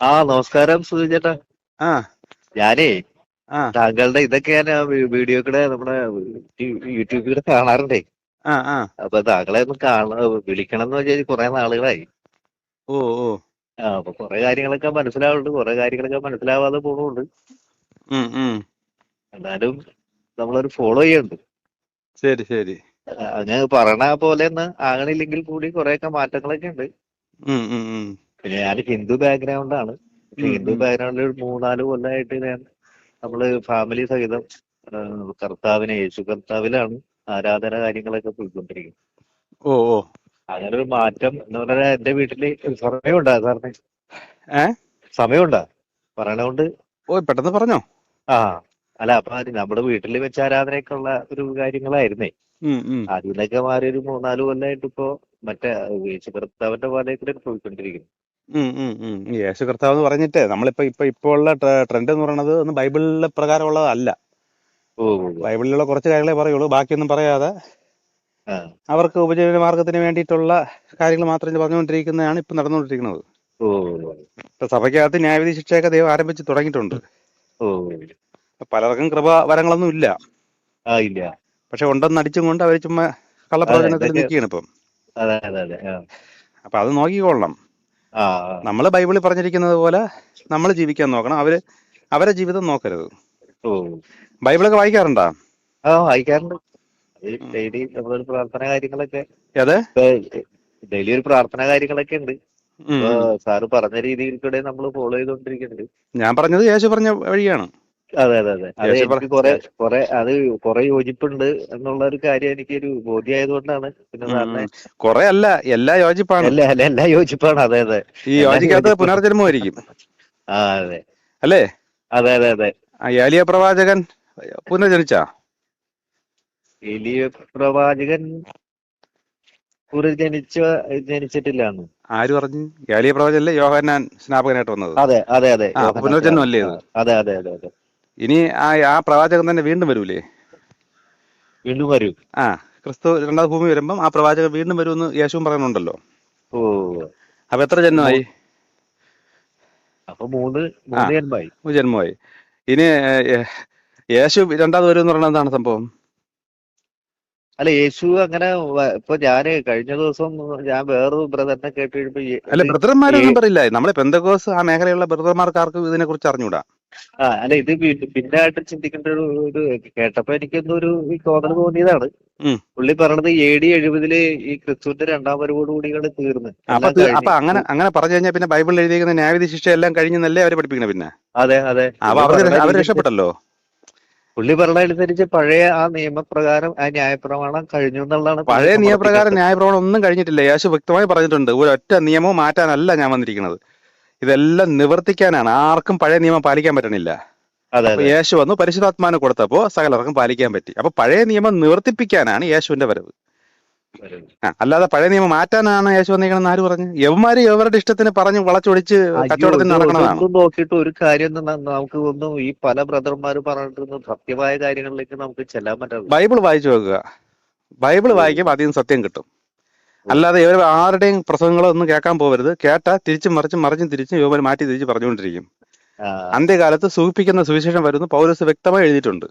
ആ നമസ്കാരം സുധി ചേട്ടാ. ആ. ഞാനേ ആ. താങ്കളുടെ ഇതൊക്കെ ഞാൻ വീഡിയോ കൂടെ നമ്മുടെ യൂട്യൂബിൽ കൂടെ കാണാറുണ്ടേ. ആ ആ. അപ്പൊ താങ്കളെ ഒന്ന് കാണ വിളിക്കണം എന്ന് വെച്ചാൽ കുറെ നാളുകളായി. ഓ ഓ. ആ അപ്പൊ കുറെ കാര്യങ്ങളൊക്കെ മനസ്സിലാവുന്നുണ്ട്. കുറെ കാര്യങ്ങളൊക്കെ മനസ്സിലാവാതെ പോകുന്നുണ്ട് എന്നാലും നമ്മളൊരു ഫോളോ ചെയ്യുന്നുണ്ട് ശരി ശരി. ഞാൻ അങ്ങനെ പറയണ പോലെ ഒന്നും ആകണില്ലെങ്കിൽ കൂടി കുറെയൊക്കെ മാറ്റങ്ങളൊക്കെ ഉണ്ട്. പിന്നെ ഞാൻ ഹിന്ദു ബാക്ക്ഗ്രൗണ്ട് ആണ്. ഹിന്ദു. ബാക്ക്ഗ്രൗണ്ടിൽ ഒരു മൂന്നാൽ കൊല്ലമായിട്ട് ഞാൻ നമ്മൾ ഫാമിലി സഹിതം കർത്താവിനെ യേശു കർത്താവിലാണ് ആരാധന കാര്യങ്ങളൊക്കെ പോയിക്കൊണ്ടിരിക്കുന്നത്. ഓ ഓ. അങ്ങനെ ഒരു മാറ്റം എന്ന് പറഞ്ഞാൽ എന്റെ വീട്ടിൽ സമയമുണ്ടാ സാറിന്? ഏ? സമയമുണ്ടാ? പറയണോണ്ട്? ഓ പെട്ടെന്ന് പറഞ്ഞോ. ആ അല്ല അപ്പൊ നമ്മുടെ വീട്ടിൽ വെച്ച് ആരാധനയൊക്കെയുള്ള ഒരു കാര്യങ്ങളായിരുന്നേ. അതിൽ നിന്നൊക്കെ മാറി ഒരു മൂന്നാൽ കൊല്ലമായിട്ട് ഇപ്പോ മറ്റേ യേശു കർത്താവിന്റെ പാതയിൽ പോയിക്കൊണ്ടിരിക്കുന്നു. ഉം ഉം ഉം. ഈ യേശു കർത്താവ് എന്ന് പറഞ്ഞിട്ട് നമ്മളിപ്പോ ഇപ്പൊ ഇപ്പൊ ഉള്ള ട്രെൻഡ് എന്ന് പറയുന്നത് ഒന്ന് ബൈബിളിലെ പ്രകാരമുള്ളതല്ല. ഓ. ഓ, ഓ. ബൈബിളിലുള്ള കുറച്ച് കാര്യങ്ങളെ പറയുള്ളൂ ബാക്കിയൊന്നും പറയാതെ. ആ. അവർക്ക് ഉപജീവന മാർഗത്തിന് വേണ്ടിയിട്ടുള്ള കാര്യങ്ങൾ മാത്രം പറഞ്ഞുകൊണ്ടിരിക്കുന്നതാണ് ഇപ്പൊ നടന്നുകൊണ്ടിരിക്കുന്നത്. ഓ. ഇപ്പൊ സഭയ്ക്കകത്ത് ന്യായവിധി ശിക്ഷയൊക്കെ ദൈവം ആരംഭിച്ച് തുടങ്ങിയിട്ടുണ്ട്. ഓ. പലർക്കും കൃപ വരങ്ങളൊന്നും ഇല്ല. ആ ഇല്ല. പക്ഷെ ഉണ്ടെന്ന് അടിച്ചും കൊണ്ട് അവർ ചുമ്മാ കള്ളപ്രവചനത്തിൽ ഇതൊക്കെ- നിൽക്കുകയാണ് ഇപ്പം. അതെ അതെ അതെ. ആ. അപ്പൊ അത് നോക്കിക്കൊള്ളണം. നമ്മൾ ബൈബിളിൽ പറഞ്ഞിരിക്കുന്നത് പോലെ നമ്മൾ ജീവിക്കാൻ നോക്കണം. അവർ അവരെ ജീവിതം നോക്കരുത്. ഓ. ബൈബിളൊക്കെ വായിക്കാറുണ്ടോ? ആ വായിക്കാറുണ്ട്. ഡെയിലി നമ്മളൊരു പ്രാർത്ഥന കാര്യങ്ങളൊക്കെ. അതെ ഡെയിലി ഒരു പ്രാർത്ഥന കാര്യങ്ങളൊക്കെ ഉണ്ട്. സാറ് പറഞ്ഞ രീതിയിൽ കൂടെ നമ്മൾ ഫോളോ ചെയ്തോണ്ടിരിക്കുന്നുണ്ട്. ഞാൻ പറഞ്ഞത് യേശു പറഞ്ഞ വഴിയാണ്. അതെ അതെ അതെ. അത് എനിക്ക് കൊറേ കുറെ അത് കുറെ യോജിപ്പുണ്ട് എന്നുള്ള ഒരു കാര്യം എനിക്കൊരു ബോധ്യമായതുകൊണ്ടാണ് പിന്നെ സാറിനെ. കുറെ അല്ല എല്ലാ യോജിപ്പാണ്. അല്ല അല്ല എല്ലാ യോജിപ്പാണ്. അതെ അതെ. ഈ യോജിക്കാത്ത പുനർജന്മമായിരിക്കും. ആ അതെ. അല്ലേ? അതെ അതെ അതെ. ഏലിയ പ്രവാചകൻ പുനർജനിച്ചാ? എലിയ പ്രവാചകൻ പുനർജനിച്ച ജനിച്ചിട്ടില്ലാന്ന്. ആര് പറഞ്ഞു? ഏലിയ പ്രവാചകല്ലേ യോഹന്നാൻ സ്നാപകനായിട്ട് വന്നത്. അതെ അതെ അതെ. ആ, യോഹന്നാൻ പുനർജന്മം അല്ലേ ഇത്? അതെ അതെ അതെ അതെ. ഇനി ആ ആ പ്രവാചകൻ തന്നെ വീണ്ടും വരൂലേ? വീണ്ടും വരൂ. ആ ക്രിസ്തു രണ്ടാമത് ഭൂമി വരുമ്പം ആ പ്രവാചകൻ വീണ്ടും വരുമെന്ന് യേശുവും പറയുന്നുണ്ടല്ലോ. ഓ. അപ്പൊ എത്ര ജന്മമായി? അപ്പൊ മൂന്ന് മൂന്ന് ജന്മായി ഒരു ജന്മമായി. ഇനി യേശു രണ്ടാമത് വരും എന്ന് പറയുന്നത് എന്താണ് സംഭവം? അല്ല യേശു അങ്ങനെ ഇപ്പൊ ഞാൻ കഴിഞ്ഞ ദിവസം ഞാൻ വേറൊരു ബ്രദറിനെ കേട്ട് കഴിയുമ്പോ അല്ല ബ്രദർമാരൊന്നും പറയില്ല. നമ്മളെ പെന്തകോസ് ആ മേഖലയുള്ള ബ്രദർമാർക്ക് ആർക്കും ഇതിനെ കുറിച്ച് അറിഞ്ഞൂടാ. ആ അല്ല ഇത് പിന്നായിട്ട് ചിന്തിക്കേണ്ട ഒരു ഇത് കേട്ടപ്പോ എനിക്കെന്തോ ഒരു തോന്നൽ തോന്നിയതാണ്. പുള്ളി പറഞ്ഞത് എ ഡി എഴുപതിൽ ഈ ക്രിസ്തുവിന്റെ രണ്ടാം വരവോടുകൂടിയാണ് തീർന്ന്. അപ്പൊ അങ്ങനെ അങ്ങനെ പറഞ്ഞു കഴിഞ്ഞാൽ പിന്നെ ബൈബിളിൽ എഴുതിയിരിക്കുന്ന ന്യായവിധി ശിക്ഷ എല്ലാം കഴിഞ്ഞെന്നല്ലേ അവരെ പഠിപ്പിക്കണം പിന്നെ? അതെ അതെ. അവർ രക്ഷപ്പെട്ടല്ലോ? പുള്ളി പറഞ്ഞതനുസരിച്ച് പഴയ ആ നിയമപ്രകാരം ആ ന്യായപ്രമാണം കഴിഞ്ഞു എന്നുള്ളതാണ് പഴയ നിയമപ്രകാരം. ന്യായപ്രമാണം ഒന്നും കഴിഞ്ഞിട്ടില്ല. യേശു വ്യക്തമായി പറഞ്ഞിട്ടുണ്ട് ഒരൊറ്റ നിയമവും മാറ്റാനല്ല ഞാൻ വന്നിരിക്കുന്നത്. ഇതെല്ലാം നിവർത്തിക്കാനാണ്. ആർക്കും പഴയ നിയമം പാലിക്കാൻ പറ്റണില്ല. യേശു വന്നു പരിശുദ്ധാത്മാനെ കൊടുത്തപ്പോ സകലർക്കും പാലിക്കാൻ പറ്റി. അപ്പൊ പഴയ നിയമം നിവർത്തിപ്പിക്കാനാണ് യേശുവിന്റെ വരവ്. അല്ലാതെ പഴയ നിയമം മാറ്റാനാണ് യേശു വന്നിരിക്കണം ആര് പറഞ്ഞു? യവന്മാര് യവരുടെ ഇഷ്ടത്തിന് പറഞ്ഞു വളച്ചൊടിച്ച് കച്ചവടത്തിന് നടക്കണതാണ്? നോക്കിയിട്ട് ഒരു കാര്യം നമുക്ക് ഒന്നും ഈ പല ബ്രദർമാർ പറഞ്ഞിട്ടൊന്നും സത്യമായ കാര്യങ്ങളിലേക്ക് നമുക്ക് ചെല്ലാൻ പറ്റില്ല ബൈബിൾ വായിച്ചു നോക്കുക. ബൈബിൾ വായിക്കുമ്പോൾ അധികം സത്യം കിട്ടും. അല്ലാതെ ഇവർ ആരുടെയും പ്രസംഗങ്ങളോ ഒന്നും കേൾക്കാൻ പോകരുത് കേട്ടാ തിരിച്ചും മറിച്ചും മറിച്ചും തിരിച്ചും യുവമാർ മാറ്റി തിരിച്ച് പറഞ്ഞുകൊണ്ടിരിക്കും. അന്ത്യകാലത്ത് സൂചിപ്പിക്കുന്ന സുവിശേഷം വരുന്നു. പൗരസ് വ്യക്തമായി എഴുതിയിട്ടുണ്ട്.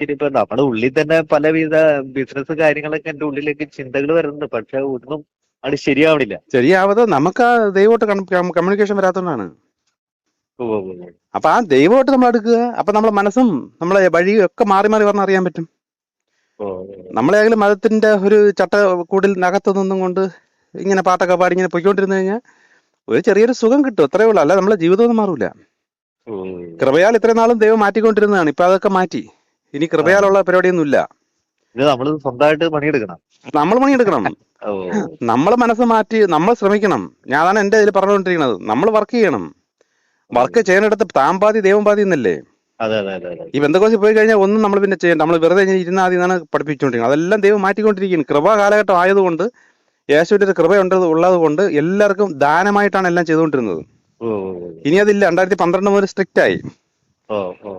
ഇപ്പൊ നമ്മുടെ ഉള്ളിൽ തന്നെ പലവിധ ബിസിനസ് കാര്യങ്ങളൊക്കെ എന്റെ ഉള്ളിലേക്ക് ചിന്തകൾ വരുന്നുണ്ട്. പക്ഷെ ഒന്നും അത് ശരിയാവണില്ല. ശരിയാവത് നമുക്ക് ആ ദൈവമായിട്ട് കമ്മ്യൂണിക്കേഷൻ വരാത്തോണ്ടാണ്. അപ്പൊ ആ ദൈവമായിട്ട് നമ്മൾ എടുക്കുക അപ്പൊ നമ്മളെ മനസ്സും നമ്മളെ വഴിയും ഒക്കെ മാറി മാറി പറഞ്ഞറിയാൻ പറ്റും. നമ്മളേതെങ്കിലും മതത്തിന്റെ ഒരു ചട്ടക്കൂടിൽ അകത്തു നിന്നും കൊണ്ട് ഇങ്ങനെ പാട്ടൊക്കെ പാടി ഇങ്ങനെ പൊയ്ക്കൊണ്ടിരുന്നു കഴിഞ്ഞാൽ ഒരു ചെറിയൊരു സുഖം കിട്ടും അത്രേ ഉള്ളൂ. അല്ല നമ്മളെ ജീവിതമൊന്നും മാറൂല. കൃപയാൽ ഇത്രയും നാളും ദൈവം മാറ്റിക്കൊണ്ടിരുന്നതാണ്. ഇപ്പൊ അതൊക്കെ മാറ്റി. ഇനി കൃപയാലുള്ള പരിപാടിയൊന്നും ഇല്ല നമ്മൾ സ്വന്തമായിട്ട് പണിയെടുക്കണം. നമ്മൾ പണിയെടുക്കണം. ഓ. നമ്മൾ മനസ്സ് മാറ്റി നമ്മൾ ശ്രമിക്കണം. ഞാൻ അതാണ് എന്റെ ഇതിൽ പറഞ്ഞുകൊണ്ടിരിക്കുന്നത്. നമ്മൾ വർക്ക് ചെയ്യണം. വർക്ക് ചെയ്യുന്നിടത്ത് താൻ പാതി ദൈവം പാതി എന്നല്ലേ? അതെ അതെ അതെ അതെ. ഈ ബന്ധകോസിൽ പോയി കഴിഞ്ഞാൽ ഒന്നും നമ്മൾ പിന്നെ ചെയ്യണ്ട. നമ്മൾ വെറുതെ ഇങ്ങനെ ഇരുന്നാൽ മതി എന്നാണ് പഠിപ്പിച്ചുകൊണ്ടിരിക്കുന്നത് അതെല്ലാം ദൈവം മാറ്റിക്കൊണ്ടിരിക്കുന്നു. കൃപ കാലഘട്ടം ആയതുകൊണ്ട് യേശുവിന്റെ ഒരു കൃപയുണ്ട് ഉള്ളത് കൊണ്ട് എല്ലാവർക്കും ദാനമായിട്ടാണ് എല്ലാം ചെയ്തുകൊണ്ടിരുന്നത്. ഇനി അതില്ല. രണ്ടായിരത്തി പന്ത്രണ്ട് മുതൽ സ്ട്രിക്റ്റ് ആയി.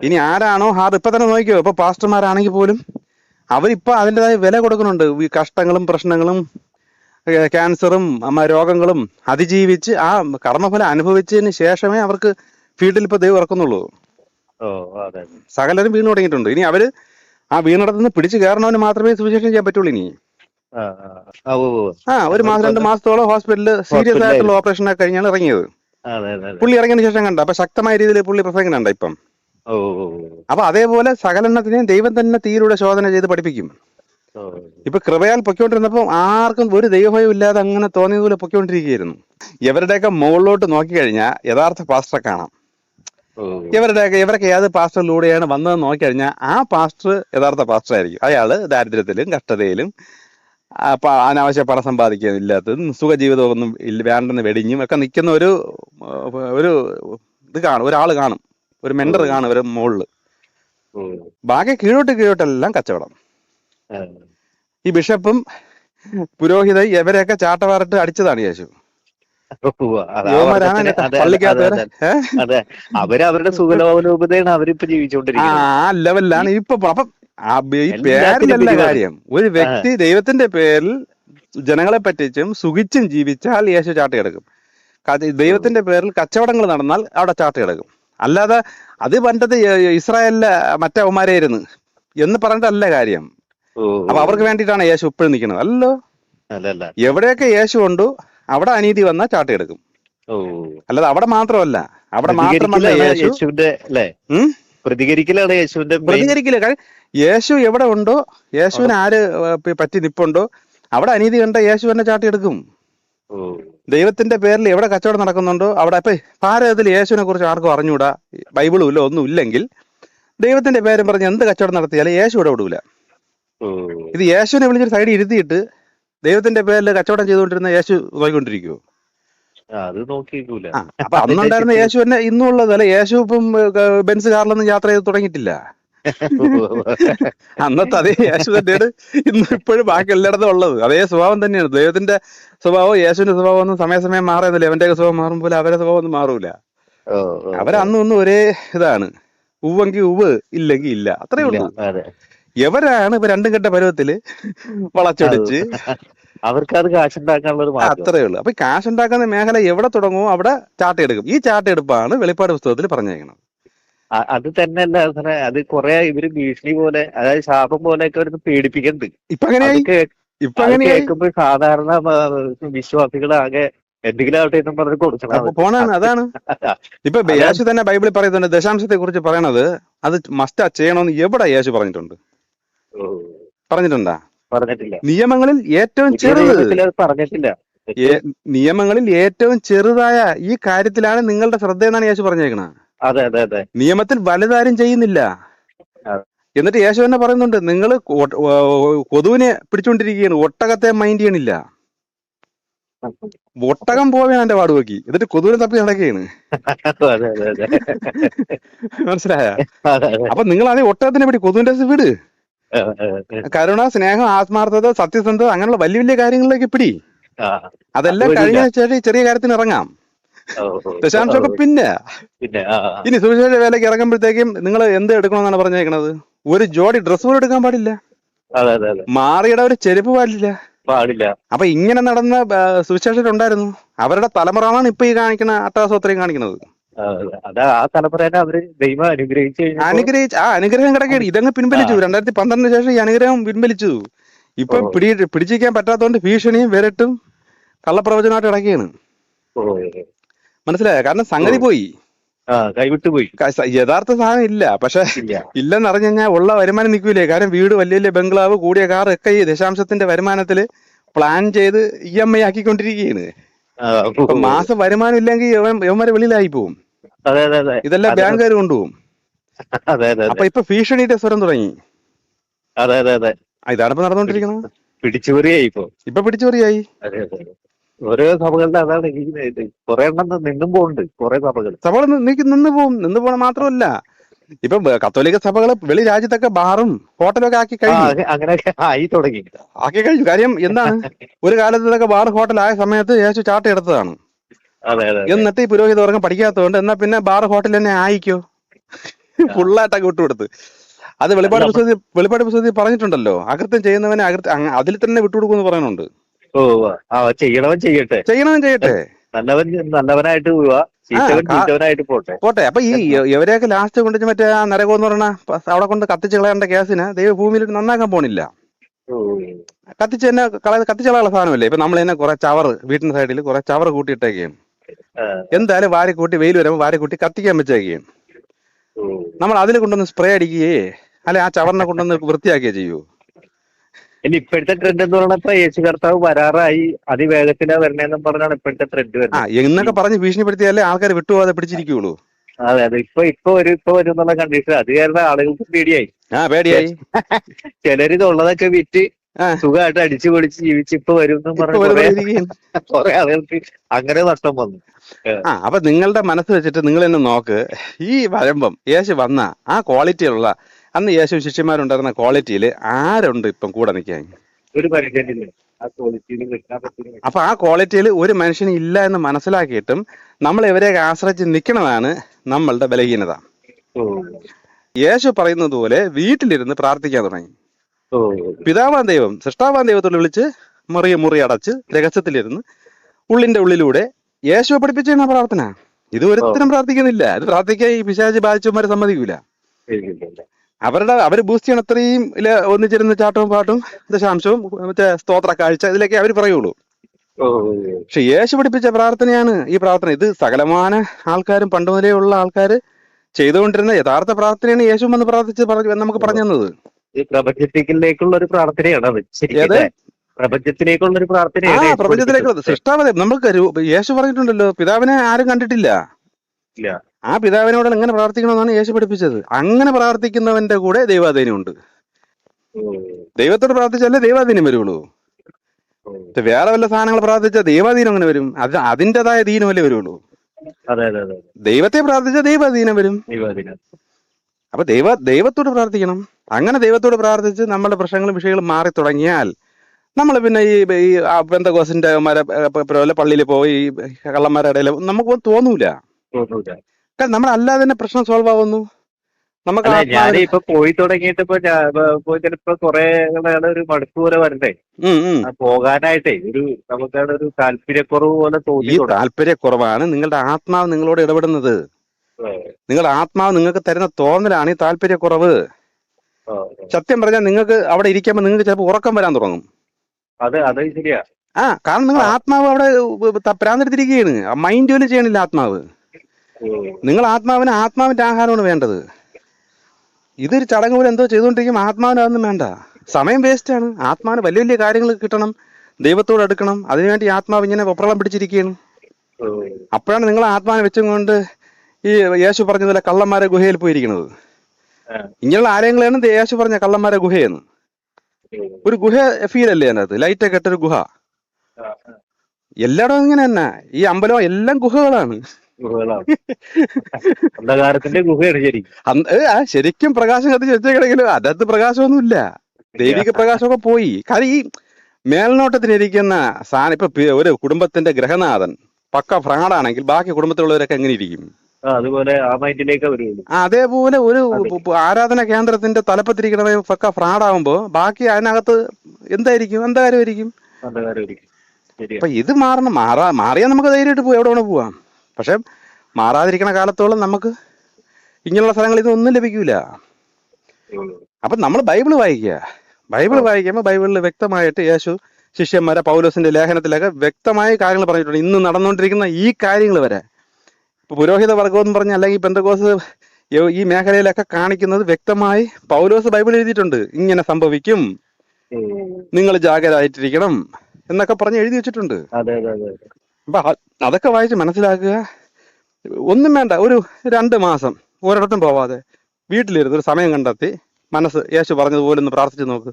ഇനി ആരാണോ ഹാർഡ് ഇപ്പൊ തന്നെ നോക്കിയോ? ഇപ്പൊ പാസ്റ്റർമാരാണെങ്കിൽ പോലും അവരിപ്പോ അതിന്റെതായ വില കൊടുക്കുന്നുണ്ട്. ഈ കഷ്ടങ്ങളും പ്രശ്നങ്ങളും ക്യാൻസറും രോഗങ്ങളും അതിജീവിച്ച് ആ കർമ്മഫലം അനുഭവിച്ചതിന് ശേഷമേ അവർക്ക് ഫീൽഡിൽ ഇപ്പോൾ ദൈവം ഇറക്കുന്നുള്ളൂ. ഓ അതെ സകലരും വീണ് തുടങ്ങിയിട്ടുണ്ട്. ഇനി അവർ ആ വീണടത്തുനിന്ന് പിടിച്ചു കയറണവന് മാത്രമേ സുവിശേഷം ചെയ്യാൻ പറ്റുള്ളൂ ഇനി. ആ ഒരു മാസം രണ്ട് മാസത്തോളം ഹോസ്പിറ്റലിൽ സീരിയസ് ആയിട്ടുള്ള ഓപ്പറേഷൻ ഒക്കെ കഴിഞ്ഞാണ് ഇറങ്ങിയത്. പുള്ളി ഇറങ്ങിയതിനു ശേഷം കണ്ട? അപ്പൊ ശക്തമായ രീതിയിൽ പുള്ളി പ്രസംഗനുണ്ട് ഇപ്പം. അപ്പൊ അതേപോലെ സകലെണ്ണത്തിനെയും ദൈവം തന്നെ തീയിലൂടെ ശോധന ചെയ്ത് പഠിപ്പിക്കും. ഇപ്പൊ കൃപയാൽ പൊയ്ക്കൊണ്ടിരുന്നപ്പോൾ ആർക്കും ഒരു ദൈവഭയം ഇല്ലാതെ അങ്ങനെ തോന്നിയതുപോലെ പൊയ്ക്കൊണ്ടിരിക്കുകയായിരുന്നു. ഇവരുടെയൊക്കെ മുകളിലോട്ട് നോക്കിക്കഴിഞ്ഞാൽ യഥാർത്ഥ പാസ്റ്ററെ കാണാം. ഓ. ഇവരുടെയൊക്കെ ഇവരൊക്കെ ഏത് പാസ്റ്ററിലൂടെയാണ് വന്നതെന്ന് നോക്കിക്കഴിഞ്ഞാൽ ആ പാസ്റ്റർ യഥാർത്ഥ പാസ്റ്റർ ആയിരിക്കും അയാൾ ദാരിദ്ര്യത്തിലും കഷ്ടതയിലും അനാവശ്യ പണം സമ്പാദിക്കാൻ ഇല്ലാത്തതും സുഖജീവിതമൊന്നും ഇല്ല വേണ്ടെന്ന് വെടിഞ്ഞും ഒക്കെ നിൽക്കുന്ന ഒരു ഒരു ഇത് കാണും ഒരാൾ കാണും. ഒരു മെന്റർ കാണും ഒരു മുകളിൽ ബാക്കി കീഴോട്ട് കീഴോട്ടെല്ലാം കച്ചവടം. ഈ ബിഷപ്പും പുരോഹിത ഇവരെയൊക്കെ ചാട്ടവാറിട്ട് അടിച്ചതാണ് യേശു. അത് അവർ അവരുടെ സുഖലോപതയാണ് അവരിപ്പോ ജീവിച്ചുകൊണ്ടിരിക്കുന്നത്. ആ ലെവലിലാണ് ഇപ്പൊ ഈ പേരിലല്ല കാര്യം. ഒരു വ്യക്തി ദൈവത്തിന്റെ പേരിൽ ജനങ്ങളെ പറ്റിച്ചും സുഖിച്ചും ജീവിച്ചാൽ യേശു ചാട്ടയെടുക്കും കിടക്കും ദൈവത്തിന്റെ പേരിൽ കച്ചവടങ്ങൾ നടന്നാൽ അവിടെ ചാട്ടയെടുക്കും അല്ലാതെ അത് പണ്ടത്തെ ഇസ്രായേലിലെ മറ്റവന്മാരായിരുന്നു എന്ന് പറഞ്ഞിട്ടല്ല കാര്യം. അപ്പൊ അവർക്ക് വേണ്ടിയിട്ടാണ് യേശു ഇപ്പോഴും നിൽക്കുന്നത്. അല്ലോ? എവിടെയൊക്കെ യേശു ഉണ്ടോ അവിടെ അനീതി വന്നാൽ ചാട്ടയെടുക്കും അല്ലാതെ അവിടെ മാത്രമല്ല. അവിടെ മാത്രമല്ല യേശുവിന്റെ അല്ലെ? ഉം? പ്രതികരിക്കലാണ് യേശുവിന്റെ പ്രതികരിക്കില്ല. കാര്യം യേശു എവിടെ ഉണ്ടോ? യേശുവിന് ആര് പറ്റി നിപ്പുണ്ടോ? അവിടെ അനീതി കണ്ട യേശു തന്നെ ചാട്ടിയെടുക്കും ദൈവത്തിന്റെ പേരിൽ എവിടെ കച്ചവടം നടക്കുന്നുണ്ടോ? അവിടെ ഇപ്പൊ ഭാരതത്തിൽ യേശുവിനെ കുറിച്ച് ആർക്കും അറിഞ്ഞൂടാ. ബൈബിളും ഇല്ല ഒന്നും ഇല്ലെങ്കിൽ. ദൈവത്തിന്റെ പേരും പറഞ്ഞ് എന്ത് കച്ചവടം നടത്തിയാലും യേശു ഇവിടെ വിടൂല. ഇത് യേശുവിനെ വിളിച്ചൊരു സൈഡിൽ ഇരുത്തിയിട്ട് ദൈവത്തിന്റെ പേരിൽ കച്ചവടം ചെയ്തുകൊണ്ടിരുന്ന യേശു നോക്കിക്കൊണ്ടിരിക്കുവോ? അത് നോക്കിയിരിക്കൂല ആ അപ്പൊ അന്നുണ്ടായിരുന്ന യേശു തന്നെ ഇന്നും ഉള്ളതല്ല യേശു ഇപ്പം ബെൻസ് കാറിലൊന്നും യാത്ര ചെയ്ത് തുടങ്ങിയിട്ടില്ല. അന്നത്തെ അതേ യേശു തന്നെയാണ് ഇന്ന് ഇപ്പോഴും ബാക്കി എല്ലായിടത്തും ഉള്ളത്. അതേ സ്വഭാവം തന്നെയാണ്. ദൈവത്തിന്റെ സ്വഭാവം യേശുവിന്റെ സ്വഭാവം ഒന്നും സമയസമയം മാറുന്നില്ല അവന്റെ സ്വഭാവം മാറും പോലെ അവരുടെ സ്വഭാവം ഒന്നും മാറൂല. അവരന്നൊന്നും ഓ, അവരന്നും ഒന്നും ഒരേ ഇതാണ്. ഉവ്വെങ്കിൽ ഉവ് ഇല്ലെങ്കിൽ ഇല്ല. അത്രേ ഉള്ളൂ. എവരാണ് ഇപ്പൊ രണ്ടും കെട്ട പരുവത്തിൽ വളച്ചൊടിച്ച്? അവർക്ക് അത് കാശുണ്ടാക്കാനുള്ള അത്രേ ഉള്ളൂ. അപ്പൊ കാശുണ്ടാക്കുന്ന മേഖല എവിടെ തുടങ്ങും അവിടെ ചാട്ടയെടുക്കും ഈ ചാട്ടയെടുപ്പാണ് വെളിപ്പാട് പുസ്തകത്തിൽ പറഞ്ഞേക്കുന്നത് അത് തന്നെയല്ല സാറേ. അത് കൊറേ ഇവർ ഭീഷണി പോലെ അതായത് ശാപം പോലെയൊക്കെ അവർക്ക് പേടിപ്പിക്കുന്നുണ്ട് ഇപ്പൊ ഇപ്പൊ കേൾക്കുമ്പോ സാധാരണ വിശ്വാസികൾ ആകെ എന്തെങ്കിലും ആവട്ടെ എന്നും പറഞ്ഞ് കൊടുക്കണം. പോണാണ് അതാണ്. ഇപ്പൊ യേശു തന്നെ ബൈബിളിൽ പറയുന്നുണ്ട് ദശാംശത്തെ കുറിച്ച് പറയണത് അത് മസ്റ്റാ ചെയ്യണമെന്ന് എവിടെ യേശു പറഞ്ഞിട്ടുണ്ട്? പറഞ്ഞിട്ടുണ്ടാ? പറഞ്ഞിട്ടില്ല. നിയമങ്ങളിൽ ഏറ്റവും ചെറുത് പറഞ്ഞിട്ടില്ല. നിയമങ്ങളിൽ ഏറ്റവും ചെറുതായ ഈ കാര്യത്തിലാണ് നിങ്ങളുടെ ശ്രദ്ധ എന്നാണ് യേശു പറഞ്ഞേക്കണ. അതെ അതെ അതെ. നിയമത്തിൽ വലുതാരും ചെയ്യുന്നില്ല. എന്നിട്ട് യേശു തന്നെ പറയുന്നുണ്ട് നിങ്ങൾ കൊതുവിനെ പിടിച്ചുകൊണ്ടിരിക്കുകയാണ് ഒട്ടകത്തെ മൈൻഡ് ചെയ്യണില്ല. ഒട്ടകം പോവുകയാണ് എന്റെ പാട് നോക്കി എന്നിട്ട് കൊതുവിനെ തപ്പി നടക്കുകയാണ്. മനസ്സിലായ? അപ്പൊ നിങ്ങൾ അതേ ഒട്ടകത്തിനെ പിടി കൊതുവിന്റെ വീട്. കരുണ സ്നേഹം ആത്മാർത്ഥത സത്യസന്ധത അങ്ങനെയുള്ള വലിയ വലിയ കാര്യങ്ങളിലേക്ക് പിടി. അതെല്ലാം അത് കഴിഞ്ഞ ശേഷം ചെറിയ കാര്യത്തിന് ഇറങ്ങാം. ദശാംശമൊക്കെ പിന്നെ. പിന്നെ. ഇനി സുവിശേഷ വേലയ്ക്ക് ഇറങ്ങുമ്പോഴത്തേക്കും നിങ്ങൾ എന്ത് എടുക്കണമെന്നാണ് പറഞ്ഞേക്കണത്? ഒരു ജോഡി ഡ്രസ്സ് പോലും എടുക്കാൻ പാടില്ല. മാറിയുടെ ഒരു ചെരുപ്പ് പാടില്ല. പാടില്ല. അപ്പൊ ഇങ്ങനെ നടന്ന സുവിശേഷരുണ്ടായിരുന്നു അവരുടെ തലമുറകളാണ് ഇപ്പൊ ഈ കാണിക്കുന്ന അട്ടാസോത്രയും കാണിക്കുന്നത്. അതാ ആ തലമുറേനെ അവർ ദൈവം അനുഗ്രഹിച്ചു അനുഗ്രഹിച്ചു ആ അനുഗ്രഹം കിടക്കേണ്ടി ഇതങ്ങ് പിൻവലിച്ചു. രണ്ടായിരത്തി പന്ത്രണ്ടിന് ശേഷം ഈ അനുഗ്രഹം പിൻവലിച്ചു. ഇപ്പൊ പിടി പിടിച്ചിരിക്കാൻ പറ്റാത്തതുകൊണ്ട് ഭീഷണിയും വിരട്ടും കള്ളപ്രവചനമായിട്ട് ഇടക്കുകയാണ് മനസ്സിലായ? കാരണം സംഗതി പോയി. കൈവിട്ടു പോയി. യഥാർത്ഥ സാധനം ഇല്ല. പക്ഷെ ഇല്ല. ഇല്ലെന്ന് അറിഞ്ഞു കഴിഞ്ഞാൽ ഉള്ള വരുമാനം നിൽക്കൂലേ. കാരണം വീട് വലിയ വലിയ ബംഗ്ലാവ് കൂടിയ കാർ ഒക്കെ ഈ ദശാംശത്തിന്റെ വരുമാനത്തിൽ പ്ലാൻ ചെയ്ത് ഇ എം ഐ ആക്കിക്കൊണ്ടിരിക്കുകയാണ്. മാസം വരുമാനം ഇല്ലെങ്കിൽ ഇവന്മാര് വെളിയിലായി പോവും. അതെ അതെ അതെ. ഇതെല്ലാം. ബാങ്കുകാർ കൊണ്ടുപോകും. അതെ അതെ അപ്പൊ ഇപ്പൊ ഭീഷണിയുടെ സ്വരം തുടങ്ങി. അതെ അതെ അതെ. ഇതാണ് ഇപ്പൊ നടന്നുകൊണ്ടിരിക്കുന്നത്. പിടിച്ചുപറിയായി ഇപ്പൊ. ഇപ്പൊ പിടിച്ചുപറിയായി ഓരോ സഭകളുടെ അതാണ് കുറെ എണ്ണം നിന്നും പോകുന്നുണ്ട് കുറെ സഭകൾ സഭകൾ നീക്കി നിന്ന് പോകും നിന്ന് പോകണം മാത്രമല്ല. ഇപ്പൊ കത്തോലിക്ക സഭകൾ വെളി രാജ്യത്തൊക്കെ ബാറും ഹോട്ടലൊക്കെ ആക്കി കഴിഞ്ഞു. അങ്ങനെയൊക്കെ ആയി തുടങ്ങി. ആക്കി കഴിഞ്ഞു. കാര്യം എന്താണ്? ഒരു കാലത്തൊക്കെ ഇതൊക്കെ ബാർ ഹോട്ടൽ ആയ സമയത്ത് യേശു ചാട്ട എടുത്തതാണ്. എന്നിട്ട് ഈ പുരോഹിത വർഗം പഠിക്കാത്തതുകൊണ്ട് എന്നാ പിന്നെ ബാർ ഹോട്ടൽ തന്നെ ആയിക്കോ ഫുള്ളായിട്ടൊക്കെ വിട്ടുകൊടുത്ത് അത് വെളിപ്പാട് പുസ്തകത്തിൽ വെളിപ്പാട് പുസ്തകത്തിൽ പറഞ്ഞിട്ടുണ്ടല്ലോ അകൃത്യം ചെയ്യുന്നവനെ അകൃത്യം അതിൽ തന്നെ വിട്ടുകൊടുക്കുമെന്ന് പറയുന്നുണ്ട്. ഓ ചെയ്യണവൻ ചെയ്യട്ടെ. ചെയ്യണവൻ ചെയ്യട്ടെ. നല്ലവൻ നല്ലവനായിട്ട് ചീത്തവനായിട്ട് പോട്ടെ. പോട്ടെ. അപ്പൊ ഈ ഇവരെയൊക്കെ ലാസ്റ്റ് കൊണ്ട് മറ്റേ ആ നരകം എന്ന് പറഞ്ഞ അവിടെ കൊണ്ട് കത്തിച്ച് കളയേണ്ട കേസിന് ദൈവഭൂമിയിൽ നന്നാക്കാൻ പോണില്ല. കത്തിച്ച് തന്നെ കത്തിച്ച് കളയുള്ള സാധനമല്ലേ? ഇപ്പൊ നമ്മൾ തന്നെ കുറെ ചവർ വീട്ടിന്റെ സൈഡിൽ കുറെ ചവർ കൂട്ടിയിട്ടേക്കും. എന്തായാലും വാരി കൂട്ടി വെയിൽ വരുമ്പോൾ വാരി കൂട്ടി കത്തിക്കാൻ വെച്ചേക്കുകയും നമ്മൾ അതിൽ കൊണ്ടൊന്ന് സ്പ്രേ അടിക്കുകയേ. അല്ലെ ആ ചവറിനെ കൊണ്ടൊന്ന് വൃത്തിയാക്കുകയോ ചെയ്യൂ. ഇനി ഇപ്പോഴത്തെ ട്രെൻഡ് എന്ന് പറഞ്ഞപ്പോ യേശു കർത്താവ് വരാറായി. അതിവേഗത്തിലാ വരണേന്നും പറഞ്ഞാണ് ഇപ്പോഴത്തെ ട്രെൻഡ് വരുന്നത്. എന്നൊക്കെ പറഞ്ഞ് ഭീഷണിപ്പെടുത്തിയാലേ ആൾക്കാർ വിട്ടുപോകാതെ പിടിച്ചിരിക്കുള്ളൂ. അതെ അതെ. ഇപ്പൊ ഇപ്പൊ വരും ഇപ്പൊ വരും എന്നുള്ള കണ്ടീഷൻ അത് കാരണം ആളുകൾക്ക് പേടിയായി. ആ പേടിയായി. ചിലര് ഇതുള്ളതൊക്കെ വിറ്റ്. സുഖമായിട്ട് അടിച്ചു പൊളിച്ച് ജീവിച്ച് ഇപ്പൊ വരും കുറെ ആളുകൾക്ക് അങ്ങനെ നഷ്ടം വന്നു. ആ അപ്പൊ നിങ്ങളുടെ മനസ്സ് വെച്ചിട്ട് നിങ്ങൾ തന്നെ നോക്ക്. ഈ വരുമ്പം യേശു വന്ന ആ ക്വാളിറ്റിയുള്ള അന്ന് യേശു ശിഷ്യന്മാരുണ്ടായിരുന്ന ക്വാളിറ്റിയിൽ ആരുണ്ട് ഇപ്പം കൂടെ നിൽക്കാൻ? ഒരു അപ്പൊ ആ ക്വാളിറ്റിയിൽ ഒരു മനുഷ്യന് ഇല്ല എന്ന് മനസ്സിലാക്കിയിട്ടും നമ്മൾ ഇവരെയൊക്കെ ആശ്രയിച്ച് നിൽക്കണതാണ് നമ്മളുടെ ബലഹീനത. യേശു പറയുന്നത് പോലെ വീട്ടിലിരുന്ന് പ്രാർത്ഥിക്കാൻ തുടങ്ങി. പിതാവാൻ ദൈവം സൃഷ്ടാവാൻ ദൈവത്തോട് വിളിച്ച് മുറിയ മുറി അടച്ച് രഹസ്യത്തിലിരുന്ന് ഉള്ളിന്റെ ഉള്ളിലൂടെ യേശുവെ പഠിപ്പിച്ചാണ് പ്രാർത്ഥന. ഇത് ഒരുത്തരം പ്രാർത്ഥിക്കുന്നില്ല. ഇത് പ്രാർത്ഥിക്കാൻ ഈ പിശാജ് ബാധിച്ചവന്മാരെ സമ്മതിക്കൂല. അവരുടെ അവർ ബൂസ്റ്റ് ചെയ്യണം അത്രയും ഒന്നിച്ചിരുന്ന് ചാട്ടവും പാട്ടും ദശാംശവും മറ്റേ സ്തോത്ര കാഴ്ച ഇതിലൊക്കെ അവർ പറയുള്ളൂ. പക്ഷെ യേശു പഠിപ്പിച്ച പ്രാർത്ഥനയാണ് ഈ പ്രാർത്ഥന. ഇത് സകലമാന ആൾക്കാരും പണ്ട് മുതലേ ഉള്ള ആൾക്കാർ ചെയ്തുകൊണ്ടിരുന്ന യഥാർത്ഥ പ്രാർത്ഥനയാണ് യേശു വന്ന് പ്രാർത്ഥിച്ച് നമുക്ക് പറഞ്ഞു തന്നത്. പ്രപഞ്ചത്തിലേക്കുള്ള ഒരു പ്രാർത്ഥനയാണ് അത്. ശരിക്കും? പ്രപഞ്ചത്തിലേക്കുള്ള ഒരു പ്രാർത്ഥനയാണ് പ്രപഞ്ചത്തിലേക്കുള്ളത് സൃഷ്ടാവതെ നമുക്ക് യേശു പറഞ്ഞിട്ടുണ്ടല്ലോ പിതാവിനെ ആരും കണ്ടിട്ടില്ല. ആ പിതാവിനോട് എങ്ങനെ പ്രാർത്ഥിക്കണമെന്നാണ് യേശു പഠിപ്പിച്ചത്. അങ്ങനെ പ്രാർത്ഥിക്കുന്നവന്റെ കൂടെ ദൈവാധീനം ഉണ്ട്. ദൈവത്തോട് പ്രാർത്ഥിച്ചാലേ ദൈവാധീനം വരുള്ളൂ. വേറെ വല്ല സാധനങ്ങൾ പ്രാർത്ഥിച്ചാൽ ദൈവാധീനം അങ്ങനെ വരും. അത് അതിന്റെതായ ദീനമല്ലേ വരുള്ളൂ. ദൈവത്തെ പ്രാർത്ഥിച്ചാൽ ദൈവാധീനം വരും. ദൈവാധീനം. അപ്പൊ ദൈവ ദൈവത്തോട് പ്രാർത്ഥിക്കണം. അങ്ങനെ ദൈവത്തോട് പ്രാർത്ഥിച്ച് നമ്മുടെ പ്രശ്നങ്ങളും വിഷയങ്ങളും മാറി തുടങ്ങിയാൽ നമ്മൾ പിന്നെ ഈ ഈ ബന്ധകോസിന്റെ പോലെ പള്ളിയിൽ പോയി കള്ളന്മാരുടെ ഇടയിൽ നമുക്ക് തോന്നൂല. കാരണം നമ്മൾ അല്ലാതെ തന്നെ പ്രശ്നം സോൾവ് ആവുന്നു. നമുക്ക് ഞാൻ ഇപ്പൊ പോയി തുടങ്ങിയിട്ട് ഇപ്പൊ പോയി ചിലപ്പോ കൊറേ ഒരു മടുപ്പ് പോലെ വരണ്ടേ? പോകാനായിട്ടേ ഒരു നമുക്ക് ഒരു താല്പര്യക്കുറവ് പോലെ തോന്നി താല്പര്യക്കുറവാണ് നിങ്ങളുടെ ആത്മാവ് നിങ്ങളോട് ഇടപെടുന്നത്. നിങ്ങളുടെ ആത്മാവ് നിങ്ങൾക്ക് തരുന്ന തോന്നലാണ് ഈ താല്പര്യക്കുറവ്. സത്യം പറഞ്ഞാൽ നിങ്ങൾക്ക് അവിടെ ഇരിക്കുമ്പോൾ നിങ്ങൾക്ക് ചിലപ്പോൾ ഉറക്കം വരാൻ തുടങ്ങും. അതെ അതെ ശരിയാ. ആ കാരണം നിങ്ങൾ ആത്മാവ് അവിടെ പ്രാന്തരത്തിരിക്കുകയാണ് മൈൻഡ് പോലും ചെയ്യണില്ല ആത്മാവ്. നിങ്ങൾ ആത്മാവിന് ആത്മാവിന്റെ ആഹാരമാണ് വേണ്ടത്. ഇതൊരു ചടങ്ങ് പോലെ എന്തോ ചെയ്തുകൊണ്ടിരിക്കും ആത്മാവിനൊന്നും വേണ്ട. സമയം വേസ്റ്റ് ആണ്. ആത്മാവിന് വലിയ വലിയ കാര്യങ്ങൾ കിട്ടണം. ദൈവത്തോട് അടുക്കണം. അതിനുവേണ്ടി ആത്മാവ് ഇങ്ങനെ ഒപ്രളം പിടിച്ചിരിക്കുകയാണ്. അപ്പോഴാണ് നിങ്ങൾ ആത്മാവിനെ വെച്ചും കൊണ്ട് ഈ യേശു പറഞ്ഞതുപോലെ കള്ളന്മാരെ ഗുഹയിൽ പോയിരിക്കുന്നത്. ഇങ്ങനെയുള്ള ആരെങ്കിലും യേശു പറഞ്ഞ കള്ളന്മാരെ ഗുഹയെന്ന്. ഒരു ഗുഹ ഫീൽ അല്ലേ അതിനകത്ത്? ലൈറ്റൊക്കെ ഇട്ടൊരു ഗുഹ. എല്ലായിടവും ഇങ്ങനെ തന്നെ. ഈ അമ്പലം എല്ലാം ഗുഹകളാണ്. അന്ധകാരത്തിന്റെ ഗുഹയാണ് ശരി അന്ന് ആ, ശരിക്കും പ്രകാശം കത്തിച്ച് വെച്ചേക്കണെങ്കിലും അതത് പ്രകാശമൊന്നുമില്ല. ദൈവിക പ്രകാശമൊക്കെ പോയി. കാര്യം ഈ മേൽനോട്ടത്തിനിരിക്കുന്ന സാധനം ഇപ്പൊ ഒരു കുടുംബത്തിന്റെ ഗ്രഹനാഥൻ പക്ക ഫ്രാഡാണെങ്കിൽ ബാക്കി കുടുംബത്തിലുള്ളവരൊക്കെ എങ്ങനെ ഇരിക്കും? അതുപോലെ ആ മൈൻഡിലേക്ക് വരുള്ളൂ. അതേപോലെ ഒരു ആരാധന കേന്ദ്രത്തിന്റെ തലപ്പത്തിരിക്കണവ പക്ക ഫ്രാഡാവുമ്പോ ബാക്കി അതിനകത്ത് എന്തായിരിക്കും? എന്താ കാര്യമായിരിക്കും അപ്പൊ ഇത് മാറണം. മാറാ മാറിയാൽ നമുക്ക് ധൈര്യമായിട്ട് പോയി. എവിടെ വേണോ പോവാം. പക്ഷെ മാറാതിരിക്കണ കാലത്തോളം നമുക്ക് ഇങ്ങനെയുള്ള സ്ഥലങ്ങളിൽ ഇതൊന്നും ലഭിക്കൂല. അപ്പൊ നമ്മൾ ബൈബിൾ വായിക്കുക. ബൈബിൾ വായിക്കുമ്പോൾ ബൈബിളിൽ വ്യക്തമായിട്ട് യേശു ശിഷ്യന്മാരെ പൗലോസിന്റെ ലേഖനത്തിലൊക്കെ വ്യക്തമായ കാര്യങ്ങൾ പറഞ്ഞിട്ടുണ്ട്. ഇന്ന് നടന്നുകൊണ്ടിരിക്കുന്ന ഈ കാര്യങ്ങൾ വരെ. പുരോഹിത വർഗം എന്ന് പറഞ്ഞ അല്ലെങ്കിൽ പെന്തകോസ് ഈ മേഖലയിലൊക്കെ കാണിക്കുന്നത് വ്യക്തമായി പൗലോസ് ബൈബിൾ എഴുതിയിട്ടുണ്ട്. ഇങ്ങനെ സംഭവിക്കും. നിങ്ങൾ ജാഗ്രതായിട്ടിരിക്കണം എന്നൊക്കെ പറഞ്ഞ് എഴുതി വെച്ചിട്ടുണ്ട്. അപ്പൊ അതൊക്കെ വായിച്ച് മനസ്സിലാക്കുക. ഒന്നും വേണ്ട ഒരു രണ്ട് മാസം ഒരിടത്തും പോവാതെ വീട്ടിലിരുന്ന് ഒരു സമയം കണ്ടെത്തി മനസ്സ് യേശു പറഞ്ഞതുപോലെ ഒന്ന് പ്രാർത്ഥിച്ചു നോക്ക്.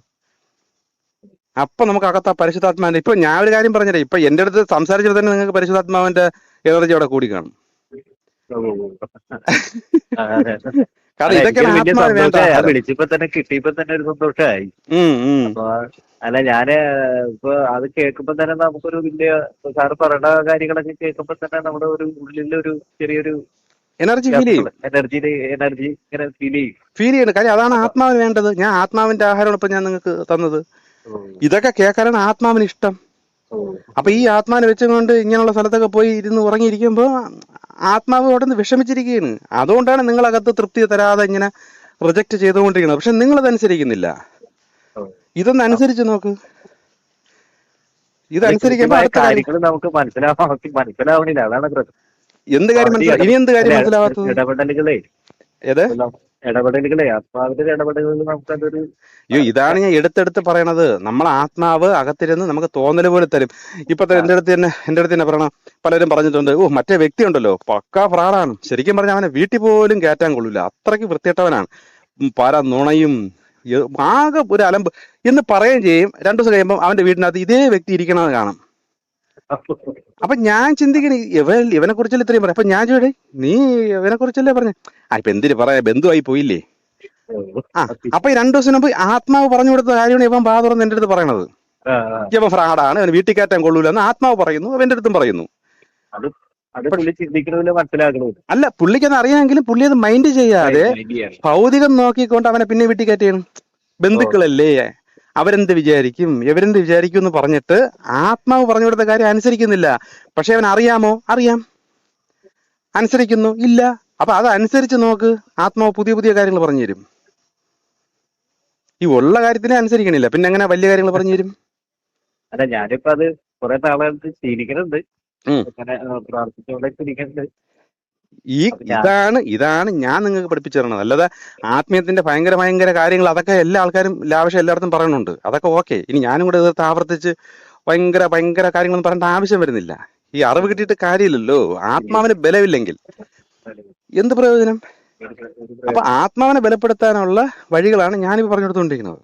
അപ്പൊ നമുക്ക് അകത്ത് ആ പരിശുദ്ധാത്മാവിന്റെ ഇപ്പൊ ഞാൻ ഒരു കാര്യം പറഞ്ഞില്ലേ ഇപ്പൊ എന്റെ അടുത്ത് സംസാരിച്ചപ്പോൾ തന്നെ നിങ്ങൾക്ക് പരിശുദ്ധാത്മാവിന്റെ എനർജി അവിടെ കൂടി കാണും. വിളിച്ചപ്പോ തന്നെ കിട്ടിയപ്പോ തന്നെ ഒരു സന്തോഷമായി. അല്ല ഞാൻ ഇപ്പൊ അത് കേൾക്കുമ്പോ തന്നെ നമുക്കൊരു വലിയ സാറ് പറയുന്ന കാര്യങ്ങളൊക്കെ കേൾക്കുമ്പോ തന്നെ നമ്മുടെ ഒരു ഉള്ളിലൊരു ചെറിയൊരു എനർജി ഫീൽ ചെയ്യും. എനർജി എനർജി ഇങ്ങനെ ഫീൽ ചെയ്യും. ഫീൽ ചെയ്യണം. കാര്യം അതാണ് ആത്മാവിന് വേണ്ടത്. ഞാൻ ആത്മാവിന്റെ ആഹാരമാണ് ഇപ്പൊ ഞാൻ നിങ്ങൾക്ക് തന്നത്. ഇതൊക്കെ കേൾക്കാനാണ് ആത്മാവിന് ഇഷ്ടം. അപ്പൊ ഈ ആത്മാവിനെ വെച്ചുകൊണ്ട് ഇങ്ങനെയുള്ള സ്ഥലത്തൊക്കെ പോയി ഇരുന്ന് ഉറങ്ങിയിരിക്കുമ്പോ ആത്മാവ് അവിടെ നിന്ന് വിഷമിച്ചിരിക്കുകയാണ്. അതുകൊണ്ടാണ് നിങ്ങളകത്ത് തൃപ്തി തരാതെ ഇങ്ങനെ റിജക്ട് ചെയ്തുകൊണ്ടിരിക്കുന്നത്. പക്ഷെ നിങ്ങൾ അതനുസരിക്കുന്നില്ല. ഇതൊന്ന് അനുസരിച്ച് നോക്ക്. ഇതനുസരിക്കുമ്പോൾ നമുക്ക് മനസ്സിലാവണില്ല. അതാണ് എന്ത് കാര്യം മനസ്സിലാവും ഇനി എന്ത് കാര്യം മനസ്സിലാവാത്തത്? ഏത്? ഇടപെടലുകളെ ആത്മാവിന്റെ ഇടപെടലുകൾ നമുക്കതൊരു അയ്യോ ഇതാണ് ഞാൻ എടുത്തെടുത്ത് പറയണത്. നമ്മൾ ആത്മാവ് അകത്തിരുന്ന് നമുക്ക് തോന്നൽ പോലെ തരും. ഇപ്പത്തെ എന്റെ അടുത്ത് തന്നെ എന്റെ അടുത്ത് തന്നെ പറയണം പലരും പറഞ്ഞിട്ടുണ്ട് ഓ മറ്റേ വ്യക്തി ഉണ്ടല്ലോ പക്കാ ഫ്രാഡാണ്. ശരിക്കും പറഞ്ഞാൽ അവനെ വീട്ടിൽ പോലും കയറ്റാൻ കൊള്ളില്ല അത്രയ്ക്ക് വൃത്തിയിട്ടവനാണ് പല നുണയും ആകെ ഒരു അലമ്പ്. എന്ന് പറയുകയും ചെയ്യും രണ്ടു ദിവസം കഴിയുമ്പോൾ അവന്റെ വീടിനകത്ത് ഇതേ വ്യക്തി ഇരിക്കണത് കാണാം. അപ്പൊ ഞാൻ ചിന്തിക്കണേ ഇവൻ ഇവനെ കുറിച്ചല്ലേ ഇത്രയും പറയാം അപ്പൊ ഞാൻ ചോടെ നീ ഇവനെ കുറിച്ചല്ലേ പറഞ്ഞ? ആ ഇപ്പൊ എന്തിനു പറയാ ബന്ധുവായി പോയില്ലേ? ആ അപ്പൊ ഈ രണ്ടു ദിവസം മുമ്പ് ആത്മാവ് പറഞ്ഞു കൊടുത്ത കാര്യമാണ് ഇവൻ ബാ തുറന്ന് എന്റെ അടുത്ത് പറയണത്. ഇവൻ ഫ്രാഡാണ് അവന് വീട്ടിൽ കയറ്റാൻ കൊള്ളൂല എന്ന് ആത്മാവ് പറയുന്നു അവന്റെ അടുത്തും പറയുന്നു. അത് അല്ല പുള്ളിക്കത് അറിയാമെങ്കിലും പുള്ളി അത് മൈൻഡ് ചെയ്യാതെ ഭൗതികം നോക്കിക്കൊണ്ട് അവനെ പിന്നെ വീട്ടിൽ കയറ്റിയാണ് ബന്ധുക്കളല്ലേ? അവരെന്ത് വിചാരിക്കും? ഇവരെന്ത് വിചാരിക്കും എന്ന് പറഞ്ഞിട്ട് ആത്മാവ് പറഞ്ഞു കൊടുത്ത കാര്യം അനുസരിക്കുന്നില്ല. പക്ഷെ അവൻ അറിയാമോ? അറിയാം. അനുസരിക്കുന്നു? ഇല്ല. അപ്പൊ അതനുസരിച്ച് നോക്ക്. ആത്മാവ് പുതിയ പുതിയ കാര്യങ്ങൾ പറഞ്ഞു തരും. ഈ ഉള്ള കാര്യത്തിനെ അനുസരിക്കണില്ല. പിന്നെ എങ്ങനെ വലിയ കാര്യങ്ങൾ പറഞ്ഞു തരും? അല്ല ഞാനിപ്പോ അത് കുറെ നാളായിട്ട് ശീലിക്കുന്നുണ്ട് പ്രാർത്ഥിച്ചുകൊണ്ടൊക്കെ ഇരിക്കുന്നുണ്ട് ഈ ഇതാണ് ഇതാണ് ഞാൻ നിങ്ങൾക്ക് പഠിപ്പിച്ചു തരണത് അല്ലാതെ ആത്മീയത്തിന്റെ ഭയങ്കര ഭയങ്കര കാര്യങ്ങൾ അതൊക്കെ എല്ലാ ആൾക്കാരും ലാവശ്യം എല്ലായിടത്തും പറയുന്നുണ്ട്. അതൊക്കെ ഓക്കെ. ഇനി ഞാനും കൂടെ എതിർത്ത് ആവർത്തിച്ച് ഭയങ്കര ഭയങ്കര കാര്യങ്ങളൊന്നും പറയേണ്ട ആവശ്യം വരുന്നില്ല. ഈ അറിവ് കിട്ടിയിട്ട് കാര്യമില്ലല്ലോ. ആത്മാവിന് ബലമില്ലെങ്കിൽ എന്ത് പ്രയോജനം? അപ്പൊ ആത്മാവിനെ ബലപ്പെടുത്താനുള്ള വഴികളാണ് ഞാനിപ്പോ പറഞ്ഞു കൊടുത്തുകൊണ്ടിരിക്കുന്നത്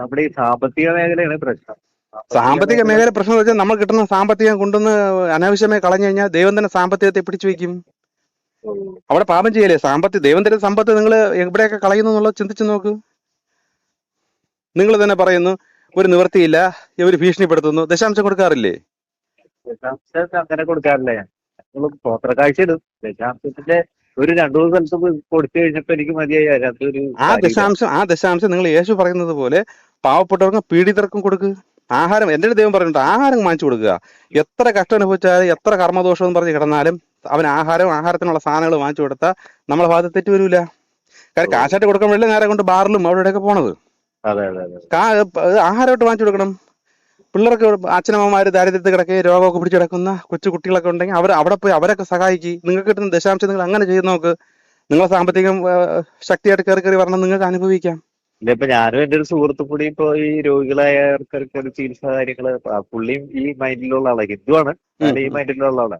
നമ്മുടെ ഈ സാമ്പത്തിക മേഖലയാണ് പ്രശ്നം. സാമ്പത്തിക മേഖല പ്രശ്നം എന്ന് വെച്ചാൽ നമ്മൾ കിട്ടുന്ന സാമ്പത്തികം കൊണ്ടുവന്ന് അനാവശ്യമായി കളഞ്ഞു കഴിഞ്ഞാൽ ദൈവം തന്നെ സാമ്പത്തികത്തെ പിടിച്ചു വെക്കും അവിടെ പാപം ചെയ്യലേ സാമ്പത്തിക ദൈവം തരുന്ന സമ്പത്ത് നിങ്ങൾ എവിടെയൊക്കെ കളയുന്നു എന്നുള്ളത് ചിന്തിച്ചു നോക്ക്. നിങ്ങൾ തന്നെ പറയുന്നു ഒരു നിവൃത്തിയില്ല ഇവർ ഭീഷണിപ്പെടുത്തുന്നു. ദശാംശം കൊടുക്കാറില്ലേ? അങ്ങനെ കൊടുക്കാറില്ലേ. ഇടും. ദശാംശത്തിന്റെ ഒരു രണ്ടു മൂന്ന് സ്ഥലത്ത് കൊടുത്തു കഴിഞ്ഞപ്പോ എനിക്ക് മതിയായി. ആ ദശാംശം ആ ദശാംശം നിങ്ങൾ യേശു പറയുന്നത് പോലെ പാവപ്പെട്ടവർക്കും പീഡിതർക്കും കൊടുക്ക്. ആഹാരം എന്റെ ദൈവം പറഞ്ഞിട്ട് ആഹാരം വാങ്ങിച്ചു കൊടുക്കുക. എത്ര കഷ്ടം അനുഭവിച്ചാലും എത്ര കർമ്മദോഷം എന്ന് പറഞ്ഞ് കിടന്നാലും അവൻ ആഹാരം ആഹാരത്തിനുള്ള സാധനങ്ങൾ വാങ്ങിച്ചു കൊടുത്താൽ നമ്മളെ ഭാഗത്ത് തെറ്റ് വരൂല. കാരണം കാശായിട്ട് കൊടുക്കാൻ വേണ്ടി നേരെ കൊണ്ട് ബാറിലും അവിടെയൊക്കെ ഇവിടെയൊക്കെ പോണത് ആഹാരമായിട്ട് വാങ്ങിച്ചു കൊടുക്കണം. പിള്ളേർക്ക് അച്ഛനമ്മമാര് ദാരിദ്ര്യത്തിൽ കിടക്കുകയും രോഗമൊക്കെ പിടിച്ചു കിടക്കുന്ന കൊച്ചു കുട്ടികളൊക്കെ ഉണ്ടെങ്കിൽ അവർ അവിടെ പോയി അവരൊക്കെ സഹായിക്കും. നിങ്ങൾക്ക് കിട്ടുന്ന ദശാംശം നിങ്ങൾ അങ്ങനെ ചെയ്ത് നോക്ക്. നിങ്ങളെ സാമ്പത്തികം ശക്തിയായിട്ട് കയറി കയറി വരണം നിങ്ങൾക്ക് അനുഭവിക്കാം. ഇതിപ്പോ ഞാനും എന്റെ ഒരു സുഹൃത്തു കൂടി ഇപ്പൊ ഈ രോഗികളായ ആൾക്കാർക്ക് ചികിത്സ കാര്യങ്ങൾ പുള്ളിയും ഈ മൈൻഡിലുള്ള ആളാണ് ഹിന്ദുവാണ്. ഈ മൈൻഡിലുള്ള ആളാണ്.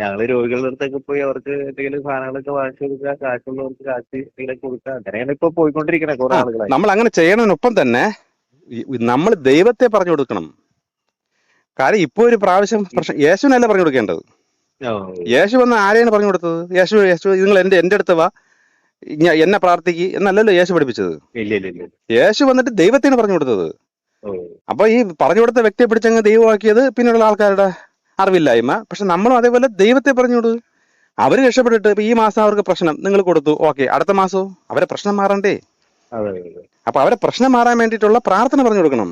ഞങ്ങൾ രോഗികളുടെ അടുത്തൊക്കെ പോയി അവർക്ക് എന്തെങ്കിലും സാധനങ്ങളൊക്കെ വാങ്ങിച്ചു കൊടുക്കുക കാശുള്ളവർക്ക് കാശ് എന്തെങ്കിലും കൊടുക്കുക അങ്ങനെയാണ് ഇപ്പൊ പോയിക്കൊണ്ടിരിക്കണേ കുറെ ആളുകളായി. നമ്മൾ അങ്ങനെ ചെയ്യണതിനൊപ്പം തന്നെ നമ്മൾ ദൈവത്തെ പറഞ്ഞു കൊടുക്കണം. കാര്യം ഇപ്പൊ ഒരു പ്രാവശ്യം പ്രശ്നം യേശുവിനല്ല പറഞ്ഞു കൊടുക്കേണ്ടത്? യേശു വന്ന് ആരെയാണ് പറഞ്ഞു കൊടുത്തത്? യേശു യേശു നിങ്ങൾ എന്റെ എന്റെ അടുത്ത് വാ. എന്നെ പ്രാർത്ഥിക്ക് എന്നല്ലല്ലോ യേശു പഠിപ്പിച്ചത്. യേശു വന്നിട്ട് ദൈവത്തിന് പറഞ്ഞു കൊടുത്തത്. അപ്പൊ ഈ പറഞ്ഞു കൊടുത്ത വ്യക്തിയെ പിടിച്ചങ്ങ് ദൈവമാക്കിയത് പിന്നെയുള്ള ആൾക്കാരുടെ അറിവില്ലായ്മ. പക്ഷെ നമ്മളും അതേപോലെ ദൈവത്തെ പറഞ്ഞു കൊടുത്തു അവർ രക്ഷപ്പെട്ടിട്ട് ഇപ്പൊ ഈ മാസം അവർക്ക് പ്രശ്നം നിങ്ങൾ കൊടുത്തു. ഓക്കെ അടുത്ത മാസവും അവരെ പ്രശ്നം മാറണ്ടേ? അപ്പൊ അവരെ പ്രശ്നം മാറാൻ വേണ്ടിയിട്ടുള്ള പ്രാർത്ഥന പറഞ്ഞു കൊടുക്കണം.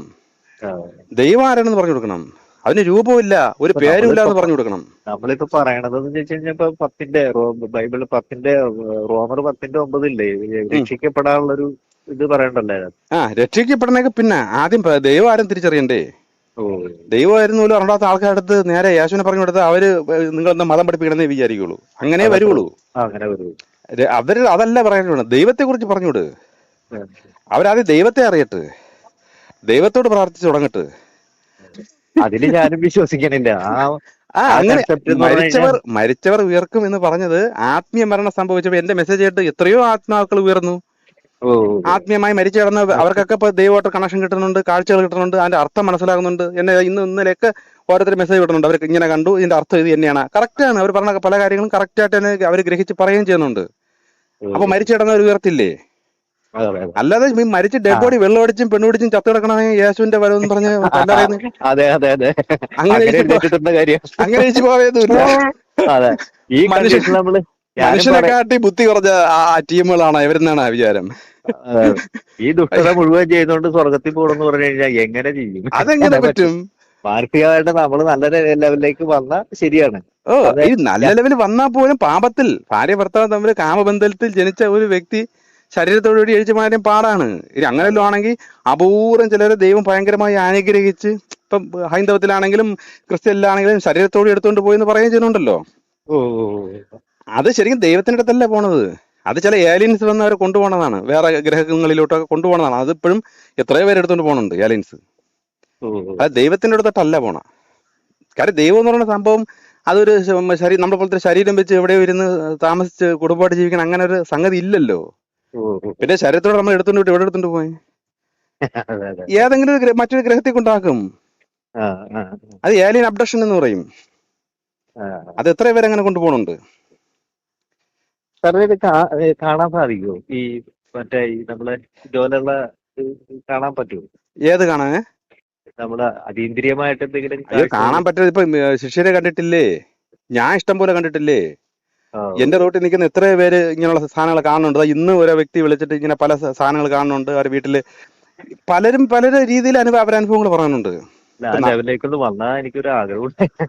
ദൈവം ആരാണെന്ന് പറഞ്ഞു കൊടുക്കണം. അതിന് രൂപമില്ല ഒരു ഇപ്പൊ പേരും ഇല്ല എന്ന് പറഞ്ഞു കൊടുക്കണം. നമ്മളിപ്പോ പറയണത് കഴിഞ്ഞാൽ ഇപ്പൊ പത്തിന്റെ ബൈബിൾ പത്തിന്റെ റോമർ പത്തിന്റെ ഒമ്പതില്ലേ? രക്ഷിക്കപ്പെടാനുള്ളൊരു ഇത് പറയണ്ടല്ലേ? ആ രക്ഷിക്കപ്പെടണേക്ക് പിന്നെ ആദ്യം ദൈവം ആരും തിരിച്ചറിയണ്ടേ? ദൈവമായിരുന്നു പോലും അറിയാത്ത ആൾക്കാരുടെ അടുത്ത് നേരെ യേശുവിനെ പറഞ്ഞു കൊടുത്താൽ അവർ നിങ്ങൾ എന്താ മതം പഠിപ്പിക്കണമെന്നേ വിചാരിക്കുള്ളൂ. അങ്ങനെ വരുള്ളൂ. അവർ അതല്ല പറയാനുള്ളത് ദൈവത്തെ കുറിച്ച് പറഞ്ഞുകൊട് അവരാദ്യം ദൈവത്തെ അറിയട്ടെ. ദൈവത്തോട് പ്രാർത്ഥിച്ചു തുടങ്ങട്ട്. അതിൽ ഞാനും വിശ്വസിക്കണില്ല. ആ അങ്ങനെ മരിച്ചവർ മരിച്ചവർ ഉയർക്കും എന്ന് പറഞ്ഞത് ആത്മീയ മരണം സംഭവിച്ചപ്പോൾ എന്റെ മെസ്സേജ് ആയിട്ട് എത്രയോ ആത്മാക്കൾ ഉയർന്നു. ആത്മീയമായി മരിച്ചു കിടന്ന അവർക്കൊക്കെ ഇപ്പൊ ദൈവമായിട്ട് കണക്ഷൻ കിട്ടുന്നുണ്ട് കാഴ്ചകൾ കിട്ടുന്നുണ്ട് അതിന്റെ അർത്ഥം മനസ്സിലാകുന്നുണ്ട്. എന്നെ ഇന്ന് ഇന്നലെയൊക്കെ ഓരോരുത്തർ മെസ്സേജ് കിട്ടുന്നുണ്ട് അവർക്ക് ഇങ്ങനെ കണ്ടു ഇതിന്റെ അർത്ഥം ഇത് തന്നെയാണ്. കറക്റ്റ് ആണ്. അവർ പറഞ്ഞ പല കാര്യങ്ങളും കറക്റ്റ് ആയിട്ട് തന്നെ അവർ ഗ്രഹിച്ച് പറയുകയും ചെയ്യുന്നുണ്ട്. അപ്പൊ മരിച്ചു കിടന്നവർ ഉയർത്തില്ലേ. അല്ലാതെ മരിച്ച ഡെഡ് ബോഡി വെള്ളം അടിച്ചും പെണ്ണുപിടിച്ചും ചത്തു കിടക്കണേ യേശുവിന്റെ വരവെന്ന് പറഞ്ഞ് കല്ലറയുന്നു അതെ അതെ അതെ. അങ്ങനെ അങ്ങനെ പോവേന്നുമില്ല അതെ. ഈ മനുഷ്യൻ- നമ്മൾ ഞാനും മനുഷ്യനെ കാട്ടി ബുദ്ധി കുറഞ്ഞ ആ ടീമുകളാണ് ഇവരെന്നാണ് വിചാരം. ഈ ദുഷ്ടത മുഴുവൻ ചെയ്തുകൊണ്ട് സ്വർഗത്തിൽ പോകണമെന്ന് പറഞ്ഞു കഴിഞ്ഞാൽ എങ്ങനെ ചെയ്യും? അതെങ്ങനെ പറ്റും? മാനസികമായിട്ട് നമ്മൾ നല്ല ലെവലിലേക്ക് വന്നാൽ ശരിയാണ്. ഓ നല്ല ലെവലിൽ വന്നാൽ പോലും പാപത്തിൽ ഭാര്യ ഭർത്താവ് തമ്മിൽ കാമബന്ധത്തിൽ ജനിച്ച ഒരു വ്യക്തി ശരീരത്തോടുകൂടി എഴിച്ചു മാറ്റാൻ പാടാണ്. ഇനി അങ്ങനെയല്ലോ ആണെങ്കിൽ അപൂർവം ചിലർ ദൈവം ഭയങ്കരമായി അനുഗ്രഹിച്ച് ഇപ്പം ഹൈന്ദവത്തിലാണെങ്കിലും ക്രിസ്ത്യനിലാണെങ്കിലും ശരീരത്തോട് എടുത്തുകൊണ്ട് പോയി എന്ന് പറയുകയും ചെയ്യുന്നുണ്ടല്ലോ. ഓ അത് ശരിക്കും ദൈവത്തിന്റെ അടുത്തല്ല പോണത്? അത് ചില ഏലിയൻസ് വന്ന് അവരെ കൊണ്ടുപോകണതാണ് വേറെ ഗ്രഹങ്ങളിലോട്ടൊക്കെ കൊണ്ടുപോകണതാണ് അതിപ്പോഴും എത്രയോ പേര് എടുത്തുകൊണ്ട് പോകുന്നുണ്ട് ഏലിയൻസ് അത് ദൈവത്തിന്റെ അടുത്തല്ല പോണ. കാര്യം ദൈവം എന്ന് പറയുന്ന സംഭവം അതൊരു ശരീരം നമ്മളെ പോലത്തെ ശരീരം വെച്ച് എവിടെയോ ഇരുന്ന് താമസിച്ച് കുടുംബമായിട്ട് ജീവിക്കണം അങ്ങനെ ഒരു സംഗതി ഇല്ലല്ലോ. പിന്നെ ശരീരത്തോടെ നമ്മൾ എടുത്തോണ്ട് വിട്ട് എവിടെ എടുത്തോണ്ട് പോയി? ഏതെങ്കിലും മറ്റൊരു ഗ്രഹത്തിൽ കൊണ്ടാക്കും അത് ഏലിയൻ അബ്ഡക്ഷൻ എന്ന് പറയും. അത് എത്ര പേര് അങ്ങനെ കൊണ്ടുപോകുന്നുണ്ട് സാറിന് കാണാൻ സാധിക്കുമോ ഈ മറ്റേ ഈ നമ്മളെ ഇതുപോലുള്ള കാണാൻ പറ്റുമോ ഏത് കാണാൻ? നമ്മളെ അതീന്ദ്രിയമായിട്ട് എന്തെങ്കിലും കാണാൻ പറ്റുന്നത് ഇപ്പൊ ശിഷ്യരെ കണ്ടിട്ടില്ലേ? ഞാൻ ഇഷ്ടം പോലെ കണ്ടിട്ടില്ലേ? എന്റെ റോട്ടിൽ നിൽക്കുന്ന എത്ര പേര് ഇങ്ങനെയുള്ള സാധനങ്ങൾ കാണുന്നുണ്ട്. ഇന്ന് ഓരോ വ്യക്തി വിളിച്ചിട്ട് ഇങ്ങനെ പല സാധനങ്ങൾ കാണുന്നുണ്ട്. അവരുടെ വീട്ടിൽ പലരും പല രീതിയിൽ അനുഭവ അവരനുഭവങ്ങൾ പറയുന്നുണ്ട്.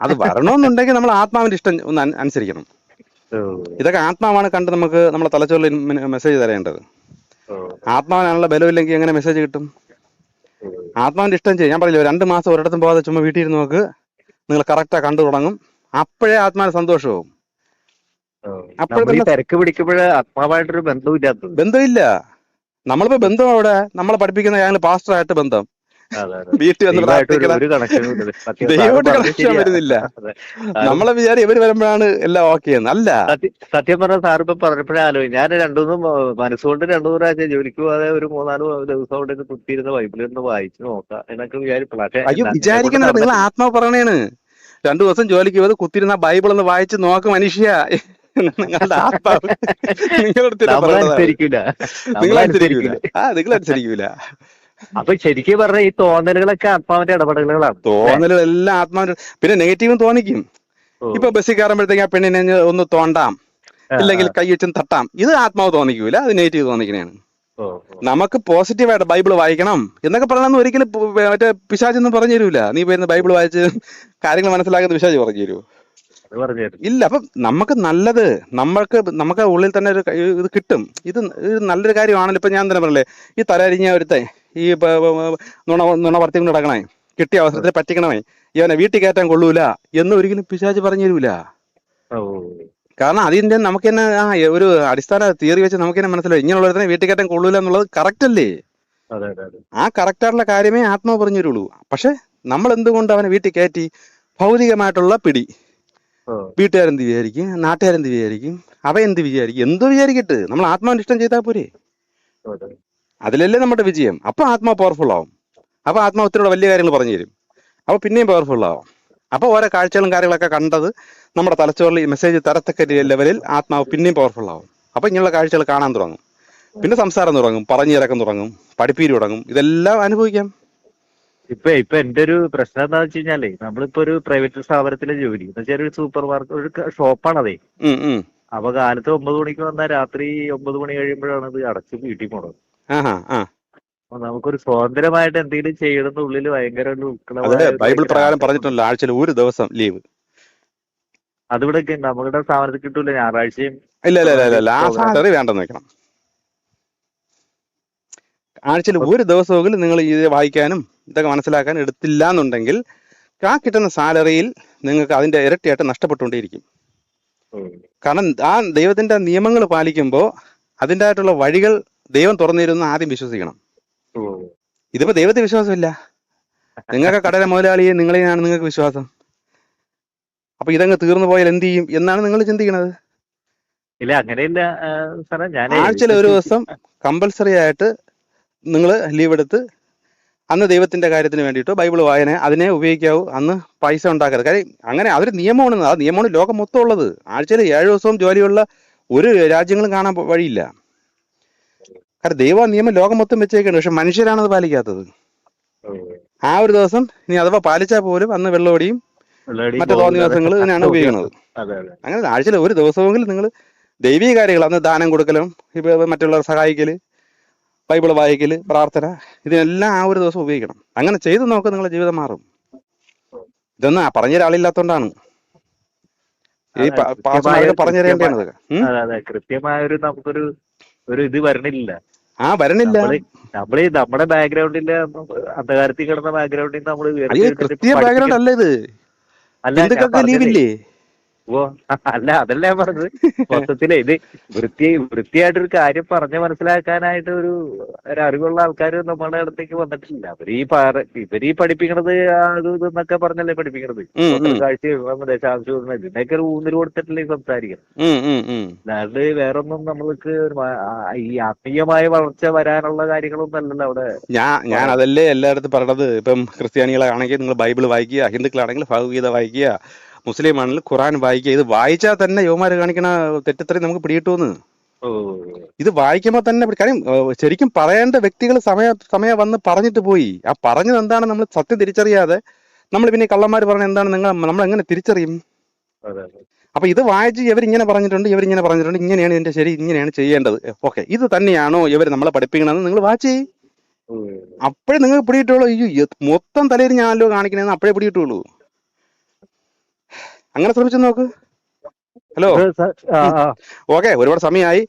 അത് വരണമെന്നുണ്ടെങ്കിൽ നമ്മൾ ആത്മാവിന്റെ ഇഷ്ടം ഒന്ന് അനുസരിക്കണം. ഇതൊക്കെ ആത്മാവാണ് കണ്ട് നമുക്ക് നമ്മളെ തലച്ചോറിൽ മെസ്സേജ് തരേണ്ടത്. ആത്മാവിനാണുള്ള ബലമില്ലെങ്കിൽ എങ്ങനെ മെസ്സേജ് കിട്ടും? ആത്മാവിന്റെ ഇഷ്ടം ചെയ്യും. ഞാൻ പറയില്ല രണ്ട് മാസം ഒരിടത്തും പോകാതെ ചുമ്മാ വീട്ടിൽ ഇരുന്ന് നോക്ക്. നിങ്ങൾ കറക്റ്റാ കണ്ടു തുടങ്ങും. അപ്പോഴേ ആത്മാവിന് സന്തോഷവും തിരക്ക് പിടിക്കുമ്പോഴേ ആത്മാവായിട്ടൊരു ബന്ധമില്ലാത്തത് ബന്ധമില്ല. നമ്മളിപ്പോ ബന്ധം അവിടെ നമ്മളെ പഠിപ്പിക്കുന്ന ഞങ്ങൾ പാസ്റ്ററായിട്ട് ബന്ധം. വീട്ടിൽ വന്ന് ദൈവമായിട്ട് പറഞ്ഞത് വരുന്നില്ല. നമ്മളെ വിചാരി ഇവർ വരുമ്പോഴാണ് എല്ലാം ഓക്കെ അല്ല. സത്യം പറഞ്ഞ സാർ ഇപ്പൊ പറഞ്ഞപ്പോഴേ ആലോചിക്കും ഞാൻ രണ്ടുമൂന്നും മനസ്സുകൊണ്ട് രണ്ടു മൂന്ന് പ്രാവശ്യം ജോലിക്ക് പോകാതെ ഒരു മൂന്നാൽ ദിവസം കൊണ്ട് കുത്തിയിരുന്ന ബൈബിളിൽ നിന്ന് വായിച്ചു നോക്കാം എന്നൊക്കെ വിചാരിക്കും എന്നെ- നിങ്ങൾ ആത്മാവ് പറയണേണ്. രണ്ടു ദിവസം ജോലിക്ക് പോയത് കുത്തിരുന്ന ബൈബിൾ ഒന്ന് വായിച്ച് നോക്ക് മനുഷ്യ. നിങ്ങളുടെ ആത്മാവ്. നിങ്ങളുടെ അനുസരിക്കില്ല നിങ്ങൾ അനുസരിക്കൂല. ആ നിങ്ങൾ അനുസരിക്കൂല. അപ്പൊ ശരിക്കും പറഞ്ഞ ഈ തോന്നലുകളൊക്കെ ആത്മാവിന്റെ ഇടപെടലുകളാണ്. തോന്നലുകൾ എല്ലാം ആത്മാവിന്റെ പിന്നെ നെഗറ്റീവും തോന്നിക്കും. ഇപ്പൊ ബസ്സിൽ കയറുമ്പോഴത്തേക്ക് ആ പെണ്ണിനെ ഒന്ന് തോണ്ടാം. ഇല്ലെങ്കിൽ കൈ വെച്ചും തട്ടാം. ഇത് ആത്മാവ് തോന്നിക്കൂല അത് നെഗറ്റീവ് തോന്നിക്കണേണ്. നമുക്ക് പോസിറ്റീവായിട്ട് ബൈബിൾ വായിക്കണം എന്നൊക്കെ പറഞ്ഞാൽ ഒരിക്കലും മറ്റേ പിശാചൊന്നും പറഞ്ഞു തരൂല നീ പോയിരുന്ന ബൈബിൾ വായിച്ച് കാര്യങ്ങൾ മനസ്സിലാക്കുന്ന പിശാജ് പറഞ്ഞു തരൂ അത് പറഞ്ഞു തരും ഇല്ല അപ്പം നമുക്ക് നല്ലത് നമ്മൾക്ക് നമുക്ക് ഉള്ളിൽ തന്നെ ഒരു ഇത് കിട്ടും. ഇത് നല്ലൊരു കാര്യമാണല്ലോ ഇപ്പൊ ഞാൻ തന്നെ പറഞ്ഞില്ലേ ഈ തലരിഞ്ഞ ഒരുത്തെ ഈ നുണ നുണ വർത്തിക്കൊണ്ട് നടക്കണേ കിട്ടിയ അവസരത്തിൽ പറ്റിക്കണമേ ഇവനെ വീട്ടിൽ കയറ്റാൻ കൊള്ളൂല എന്ന് ഒരിക്കലും പിശാച് പറഞ്ഞു തരൂല. കാരണം അതിന്റെ നമുക്ക് തന്നെ ആ ഒരു അടിസ്ഥാന തിയറി വെച്ച് നമുക്ക് തന്നെ മനസ്സിലാവും ഇങ്ങനെയുള്ളവരെ വീട്ടിൽ കയറ്റാൻ കൊള്ളൂല എന്നുള്ളത് കറക്റ്റ് അല്ലേ? ആ കറക്റ്റ് ആയിട്ടുള്ള കാര്യമേ ആത്മാവ് പറഞ്ഞു തരുള്ളൂ. പക്ഷെ നമ്മൾ എന്തുകൊണ്ട് അവനെ വീട്ടിൽ കയറ്റി? ഭൗതികമായിട്ടുള്ള പിടി. വീട്ടുകാരെന്ത് വിചാരിക്കും? നാട്ടുകാരെന്ത് വിചാരിക്കും? അവ എന്ത് വിചാരിക്കും? എന്തോ വിചാരിക്കട്ടെ? നമ്മൾ ആത്മാവിന്റെ ഇഷ്ടം ചെയ്താൽ പോരെ. അതെ. അതിലല്ലേ നമ്മുടെ വിജയം. അപ്പൊ ആത്മാവ് പവർഫുൾ ആവും. അപ്പൊ ആത്മാവ് ഒത്തിരി വലിയ കാര്യങ്ങൾ പറഞ്ഞു തരും. അപ്പൊ പിന്നെയും പവർഫുൾ ആവും. അപ്പൊ ഓരോ കാഴ്ചകളും കാര്യങ്ങളൊക്കെ കണ്ടത് നമ്മുടെ തലച്ചോറിൽ ഈ മെസ്സേജ് തരത്തക്ക ലെവലിൽ ആത്മാവ് പിന്നെയും പവർഫുൾ ആവും. അപ്പൊ ഇങ്ങനെയുള്ള കാഴ്ചകൾ കാണാൻ തുടങ്ങും. പിന്നെ സംസാരം തുടങ്ങും. പറഞ്ഞു പറഞ്ഞിറക്കം തുടങ്ങും. പഠിപ്പീര് തുടങ്ങും ഇതെല്ലാം അനുഭവിക്കാം. ഇപ്പൊ ഇപ്പൊ എന്റെ ഒരു പ്രശ്നം എന്താ വെച്ച് കഴിഞ്ഞാലേ നമ്മളിപ്പോ ഒരു പ്രൈവറ്റ് സ്ഥാപനത്തിലെ ജോലി. എന്ന് വെച്ചാൽ ഒരു സൂപ്പർ മാർക്കറ്റ് ഒരു ഷോപ്പാണതേ അപ്പൊ കാലത്ത് ഒമ്പത് മണിക്ക് വന്നാൽ രാത്രി ഒമ്പത് മണി കഴിയുമ്പോഴാണ് ഇത് അടച്ച് വീട്ടിൽ പോണത് അപ്പൊ നമുക്കൊരു സ്വതന്ത്രമായിട്ട് എന്തെങ്കിലും ചെയ്യണമെന്ന് ഉള്ളിൽ ഭയങ്കര ബൈബിൾ പ്രകാരം. പറഞ്ഞിട്ടുണ്ടല്ലോ ആഴ്ചയിൽ ഒരു ദിവസം ലീവ്. അതിവിടെ നമ്മുടെ സ്ഥാപനത്തിൽ കിട്ടൂല ഞായറാഴ്ചയും ഇല്ല ഇല്ല ഇല്ല, ഇല്ല ഇല്ല ആ സാലറി വേണ്ടെന്ന് വെക്കണം. ആഴ്ചയിൽ ഒരു ദിവസമെങ്കിലും നിങ്ങൾ ഇത് വായിക്കാനും ഇതൊക്കെ മനസ്സിലാക്കാൻ എടുത്തില്ല എന്നുണ്ടെങ്കിൽ ആ കിട്ടുന്ന സാലറിയിൽ നിങ്ങൾക്ക് അതിന്റെ ഇരട്ടിയായിട്ട് നഷ്ടപ്പെട്ടുകൊണ്ടേയിരിക്കും. കാരണം ആ ദൈവത്തിന്റെ നിയമങ്ങൾ പാലിക്കുമ്പോൾ അതിന്റെ ആയിട്ടുള്ള വഴികൾ ദൈവം തുറന്നിരുന്ന ആദ്യം വിശ്വസിക്കണം. ഇതിപ്പോൾ ഇതിപ്പോ ദൈവത്തെ വിശ്വാസമില്ല. നിങ്ങൾക്ക് കടല മുതലാളിയെ നിങ്ങളെയാണ് നിങ്ങൾക്ക് വിശ്വാസം. അപ്പൊ ഇതങ്ങ് തീർന്നു പോയാൽ എന്ത് ചെയ്യും എന്നാണ് നിങ്ങൾ ചിന്തിക്കുന്നത്. ഇല്ല അങ്ങനെയില്ല ആഴ്ചയിൽ ഒരു ദിവസം കമ്പൽസറി ആയിട്ട് നിങ്ങൾ ലീവ് എടുത്ത് അന്ന് ദൈവത്തിന്റെ കാര്യത്തിന് വേണ്ടിയിട്ട് ബൈബിൾ വായന അതിനെ ഉപയോഗിക്കാവൂ അന്ന് പൈസ ഉണ്ടാക്കരുത്. കാര്യം അങ്ങനെ അതൊരു നിയമമാണ് ആ നിയമമാണ് ലോകം മൊത്തം ഉള്ളത്. ആഴ്ചയിൽ ഏഴ് ദിവസവും ജോലിയുള്ള ഒരു രാജ്യങ്ങളും കാണാൻ വഴിയില്ല. കാരണം ദൈവ നിയമം ലോകം മൊത്തം വെച്ചേക്കാണ് പക്ഷെ മനുഷ്യരാണ് അത് പാലിക്കാത്തത്. ആ ഒരു ദിവസം ഇനി അഥവാ പാലിച്ചാൽ പോലും അന്ന് വെള്ളോടിയും മറ്റു തോന്നിയ ദിവസങ്ങൾ ഇതിനാണ് ഉപയോഗിക്കുന്നത്. അങ്ങനെ ആഴ്ചയിൽ ഒരു ദിവസമെങ്കിലും നിങ്ങൾ ദൈവീക കാര്യങ്ങൾ അന്ന് ദാനം കൊടുക്കലും ഇപ്പൊ മറ്റുള്ളവരെ സഹായിക്കൽ ബൈബിൾ വായിക്കൽ പ്രാർത്ഥന ഇതിനെല്ലാം ആ ഒരു ദിവസം ഉപയോഗിക്കണം. അങ്ങനെ ചെയ്തു നോക്ക് നിങ്ങളുടെ ജീവിതം മാറും. ഇതൊന്നും ആ പറഞ്ഞ ഒരാളില്ലാത്തോണ്ടാണ്. ഈ പറഞ്ഞു തരേണ്ടതാണ് ഇതൊക്കെ. കൃത്യമായ ഒരു നമുക്കൊരു ഒരു ഇത് വരണില്ല. ആ വരണില്ല. നമ്മൾ നമ്മുടെ ബാക്ക്ഗ്രൗണ്ടിന്റെ അന്ധകാരത്തിൽ കിടന്ന ബാക്ക്ഗ്രൗണ്ടിൽ നമ്മൾ കൃത്യ ബാക്ക്ഗ്രൗണ്ട് അല്ല ഇത്. അല്ല, ഓ അല്ല അതല്ല ഞാൻ പറഞ്ഞത്. മൊത്തത്തിൽ ഇത് വൃത്തി വൃത്തിയായിട്ടൊരു കാര്യം പറഞ്ഞ് മനസ്സിലാക്കാനായിട്ട് ഒരു അറിവുള്ള ആൾക്കാർ നമ്മുടെ അടുത്തേക്ക് വന്നിട്ടില്ല. അവർ ഈ ഇവർ ഈ പഠിപ്പിക്കണത് ഇത് ഇതെന്നൊക്കെ പറഞ്ഞല്ലേ പഠിപ്പിക്കണത്. കാഴ്ച ദേശാംശം ഇതിനൊക്കെ ഒരു ഊന്നൽ കൊടുത്തിട്ടില്ലേ സംസാരിക്കണം. അല്ലാണ്ട് വേറൊന്നും നമ്മൾക്ക് ഈ ആത്മീയമായ വളർച്ച വരാനുള്ള കാര്യങ്ങളൊന്നും അല്ലല്ലോ അവിടെ. ഞാൻ ഞാൻ അതല്ലേ എല്ലായിടത്തും പറഞ്ഞത്. ഇപ്പം ക്രിസ്ത്യാനികളാണെങ്കിൽ നിങ്ങൾ ബൈബിൾ വായിക്കുക ഹിന്ദുക്കളാണെങ്കിൽ ഭഗവത്ഗീത വായിക്കുക മുസ്ലിം ആണെങ്കിൽ ഖുറാൻ വായിക്കുക. ഇത് വായിച്ചാൽ തന്നെ യുവമാര് കാണിക്കണ തെറ്റിത്തറി നമുക്ക് പിടികിട്ടുമെന്ന് ഓ. ഇത് വായിക്കുമ്പോൾ തന്നെ കാര്യം ശരിക്കും പറയേണ്ട വ്യക്തികൾ സമയ സമയം വന്ന് പറഞ്ഞിട്ട് പോയി. ആ പറഞ്ഞത് എന്താണ് നമ്മൾ സത്യം തിരിച്ചറിയാതെ നമ്മൾ പിന്നെ കള്ളന്മാർ പറഞ്ഞ എന്താണ് നിങ്ങൾ നമ്മൾ എങ്ങനെ തിരിച്ചറിയും. അപ്പൊ ഇത് വായിച്ച് ഇവരിങ്ങനെ പറഞ്ഞിട്ടുണ്ട് ഇവരിങ്ങനെ പറഞ്ഞിട്ടുണ്ട് ഇങ്ങനെയാണ് ഇതിന്റെ ശരി ഇങ്ങനെയാണ് ചെയ്യേണ്ടത്. ഓക്കെ ഇത് തന്നെയാണോ ഇവർ നമ്മളെ പഠിപ്പിക്കണമെന്ന് നിങ്ങൾ വാച്ച് ചെയ്യ്. അപ്പോഴേ നിങ്ങൾക്ക് പിടിയിട്ടുള്ളൂ അയ്യോ മൊത്തം തലയിൽ ഞാനല്ലോ കാണിക്കണേന്ന് അപ്പോഴേ പിടിയിട്ടുള്ളൂ അങ്ങനെ ശ്രമിച്ചു നോക്ക്. ഹലോ. ഓക്കെ ഒരുപാട് സമയമായി.